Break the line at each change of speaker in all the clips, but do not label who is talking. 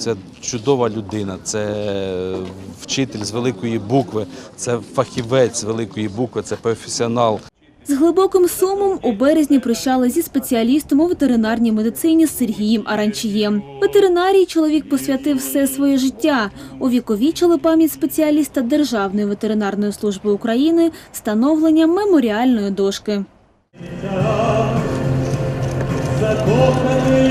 це чудова людина, це вчитель з великої букви, це фахівець з великої букви, це професіонал.
З глибоким сумом у березні прощали зі спеціалістом у ветеринарній медицині Сергієм Аранчієм. Ветеринарії чоловік посвятив все своє життя. Увіковічили пам'ять спеціаліста Державної ветеринарної служби України встановленням меморіальної дошки.
закоханий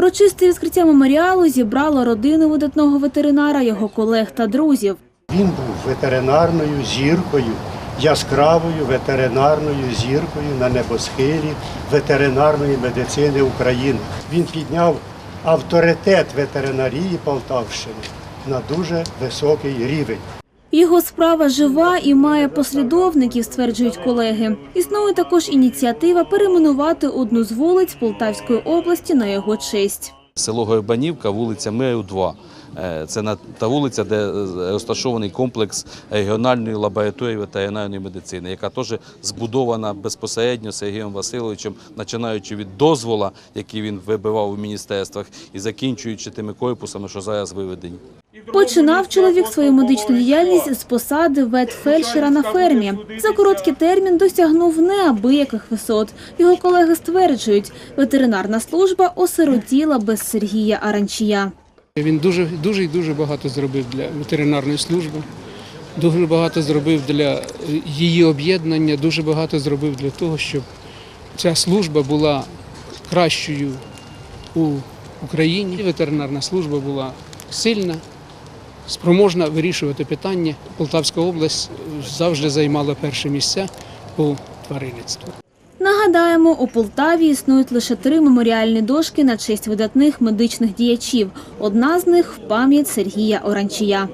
Урочисте відкриття меморіалу зібрало родину видатного ветеринара, його колег та друзів.
Він був ветеринарною зіркою, яскравою ветеринарною зіркою на небосхилі ветеринарної медицини України. Він підняв авторитет ветеринарії Полтавщини на дуже високий рівень.
Його справа жива і має послідовників, стверджують колеги. Існує також ініціатива перейменувати одну з вулиць Полтавської області на його честь.
Село Горбанівка, вулиця Миру 2. Е, Це та вулиця, де е, розташований комплекс регіональної лабораторії ветеринарної медицини, яка теж збудована безпосередньо Сергієм Васильовичем, починаючи від дозвола, який він вибивав у міністерствах, і закінчуючи тими корпусами, що зараз виведені.
Починав чоловік свою медичну діяльність з посади ветфельдшера на фермі. За короткий термін досягнув неабияких висот. Його колеги стверджують, ветеринарна служба осиротіла без Сергія Аранчія.
Він дуже, дуже і дуже багато зробив для ветеринарної служби, дуже багато зробив для її об'єднання, дуже багато зробив для того, щоб ця служба була кращою у Україні. Ветеринарна служба була сильна, спроможна вирішувати питання. Полтавська область завжди займала перші місця по тваринництву.
Нагадаємо, у Полтаві існують лише три меморіальні дошки на честь видатних медичних діячів. Одна з них в пам'ять Сергія Оранчія.